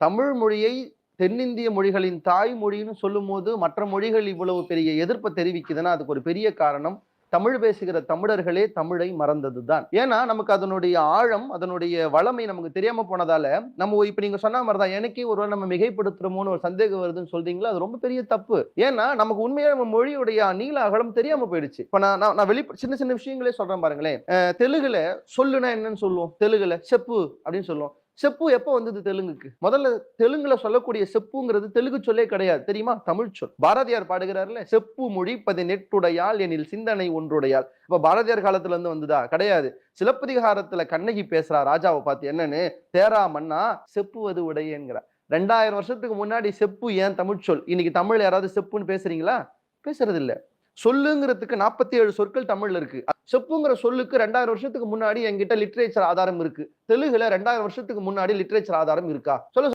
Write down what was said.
தமிழ் மொழியை தென்னிந்திய மொழிகளின் தாய்மொழின்னு சொல்லும்போது மற்ற மொழிகள் இவ்வளவு பெரிய எதிர்ப்பை தெரிவிக்குதுன்னா அதுக்கு ஒரு பெரிய காரணம் தமிழ் பேசுகிற தமிழர்களே தமிழை மறந்தது தான் ஏன்னா நமக்கு அதனுடைய ஆழம் அதனுடைய வளமை நமக்கு தெரியாம போனதால நம்ம இப்ப நீங்க சொன்ன மாதிரிதான் எனக்கே ஒருவேளை நம்ம மிகைப்படுத்துறோமோன்னு ஒரு சந்தேகம் வருதுன்னு சொல்றீங்களா? அது ரொம்ப பெரிய தப்பு. ஏன்னா நமக்கு உண்மையா நம்ம மொழியுடைய நீள அகலம் தெரியாம போயிடுச்சு. இப்ப நான் நான் வெளி சின்ன சின்ன விஷயங்களே சொல்றேன் பாருங்களேன். தெலுங்குல சொல்லுனா என்னன்னு சொல்லுவோம்? தெலுங்குல செப்பு அப்படின்னு சொல்லுவோம். செப்பு எப்போ வந்தது தெலுங்குக்கு? முதல்ல தெலுங்குல சொல்லக்கூடிய செப்புங்கிறது தெலுங்கு சொல்லே கிடையாது. தெரியுமா? தமிழ் சொல். பாரதியார் பாடுகிறார்ல செப்பு மொழி பதினெட்டுடையால் எனில் சிந்தனை ஒன்றுடையால் இப்ப பாரதியார் காலத்துல இருந்து வந்ததா? கிடையாது. சிலப்பதிகாரத்துல கண்ணகி பேசுறா ராஜாவை பார்த்து என்னன்னு? தேரா மன்னா செப்புவது உடையேங்கிற ரெண்டாயிரம் வருஷத்துக்கு முன்னாடி செப்பு ஏன் தமிழ் சொல்? இன்னைக்கு தமிழ் யாராவது செப்புன்னு பேசுறீங்களா? பேசுறது இல்லை சொல்லுங்கிறதுக்கு நாற்பத்தி ஏழு சொற்கள் தமிழ்ல இருக்கு. செப்புங்கிற சொல்லுக்கு ரெண்டாயிரம் வருஷத்துக்கு முன்னாடி என்கிட்ட லிட்ரேச்சர் ஆதாரம் இருக்கு. தெலுங்குல ரெண்டாயிரம் வருஷத்துக்கு முன்னாடி லிட்ரேச்சர் ஆதாரம் இருக்கா? சொல்ல